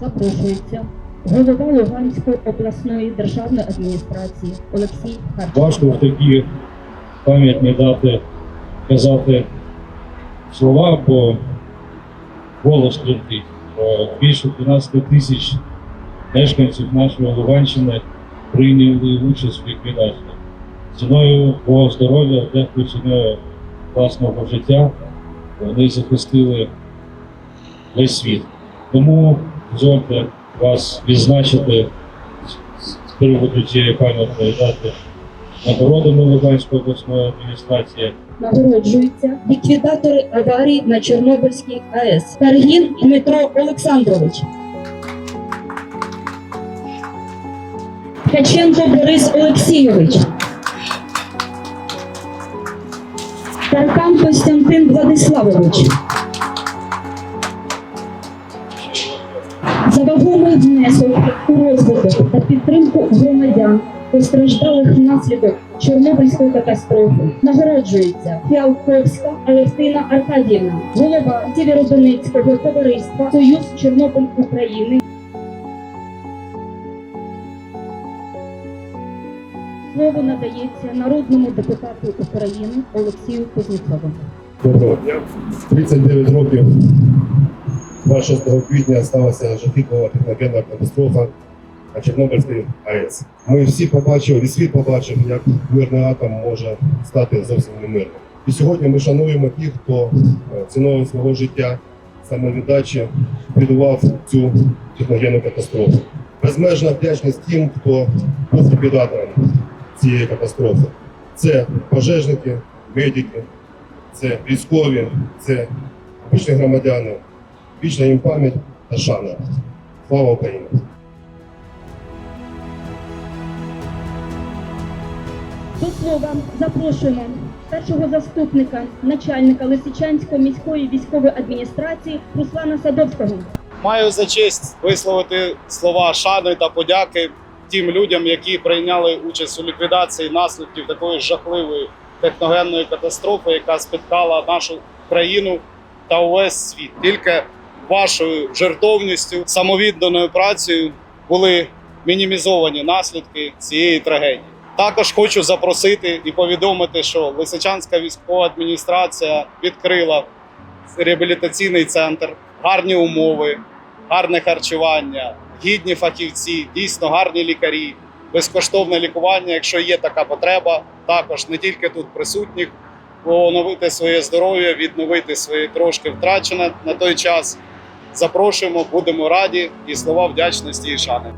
запрошується голова Луганської обласної державної адміністрації Олексій Харченко. Важко в такі пам'ятні дати казати слова, бо голос тремтить. Е, Більше 12 тисяч мешканців нашої Луганщини прийняли участь в ліквідації. Ціною свого здоров'я, дехто ціною власного життя, вони захистили весь світ. Тому дозвольте вас відзначити з- приводу цієї пам'ятної дати нагородами Луганської обласної адміністрації. Нагороджуються ліквідатори аварії на Чорнобильській АЕС Каргін Дмитро Олександрович. Ткаченко Борис Олексійович. Таркан Костянтин Владиславович. Внесок у розвиток та підтримку громадян, постраждалих внаслідок Чорнобильської катастрофи, нагороджується Фіалковська Алевтина Аркадіївна, голова Сєвєродонецького товариства Союз Чорнобиль України. Слово надається народному депутату України Олексію Кузнєцову. Доброго дня. 39 років 26 квітня сталася жахітлива техногенна катастрофа на Чорнобильській АЕС. Ми всі побачили, і світ побачив, як мирний атом може стати зовсім немирним. І сьогодні ми шануємо тих, хто е, ціною свого життя, самовіддачі підував цю техногенну катастрофу. Безмежна вдячність тим, хто був ліквідатором цієї катастрофи. Це пожежники, медики, це військові, це обичні громадяни. Вічна їм пам'ять та шана. Слава Україні! До слова запрошуємо першого заступника начальника Лисичанської міської військової адміністрації Руслана Садовського. Маю за честь висловити слова шани та подяки тим людям, які прийняли участь у ліквідації наслідків такої жахливої техногенної катастрофи, яка спіткала нашу країну та увесь світ. Тільки вашою жертовністю, самовідданою працею були мінімізовані наслідки цієї трагедії. Також хочу запросити і повідомити, що Лисичанська військова адміністрація відкрила реабілітаційний центр, гарні умови, гарне харчування, гідні фахівці, дійсно гарні лікарі, безкоштовне лікування, якщо є така потреба, також не тільки тут присутніх, оновити своє здоров'я, відновити своє трошки втрачене на той час. Запрошуємо, будемо раді і слова вдячності і шани.